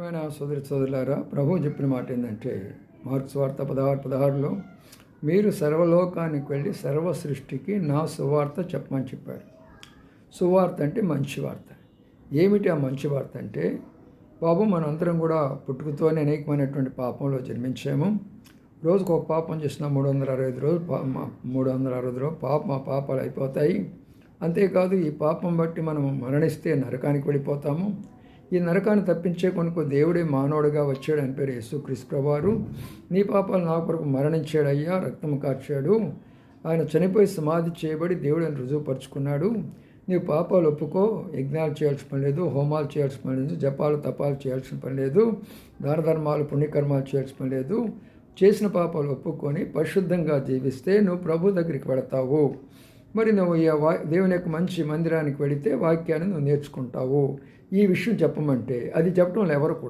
ప్రియమైన సోదరి సోదరులారా ప్రభు చెప్పిన మాట ఏంటంటే మార్క్స్ వార్త పదహారు పదహారులో మీరు సర్వలోకానికి వెళ్ళి సర్వ సృష్టికి నా సువార్త చెప్పమని చెప్పారు. సువార్త అంటే మంచి వార్త. ఏమిటి ఆ మంచి వార్త అంటే బాబు మనందరం కూడా పుట్టుకతోనే అనేకమైనటువంటి పాపంలో జన్మించాము. రోజుకు ఒక పాపం చేసిన మూడు వందల అరవై ఐదు రోజులు మూడు వందల అరవై ఐదు రోజులు పాప మా పాపాలు అయిపోతాయి. అంతేకాదు ఈ పాపం బట్టి మనం మరణిస్తే నరకానికి వెళ్ళిపోతాము. ఈ నరకాన్ని తప్పించే కొనుకు దేవుడే మానవుడిగా వచ్చాడు అని పేరు యేసుక్రీస్తు ప్రభువారు. నీ పాపాలు నా కొరకు మరణించాడయ్యా రక్తం కార్చాడు. ఆయన చనిపోయి సమాధి చేయబడి దేవుడిని రుజువుపరుచుకున్నాడు. నీ పాపాలు ఒప్పుకో యజ్ఞాలు చేయాల్సిన పని లేదు హోమాలు చేయాల్సిన పని లేదు జపాలు తపాలు చేయాల్సిన పని లేదు దాన ధర్మాలు పుణ్యకర్మాలు చేయాల్సిన పని లేదు. చేసిన పాపాలు ఒప్పుకొని పరిశుద్ధంగా జీవిస్తే నువ్వు ప్రభు దగ్గరికి వెళతావు. మరి నువ్వు ఈ వా దేవుని యొక్క మంచి మందిరానికి వెళితే వాక్యాన్ని నువ్వు నేర్చుకుంటావు. ఈ విషయం చెప్పమంటే అది చెప్పడం ఎవరు కూడా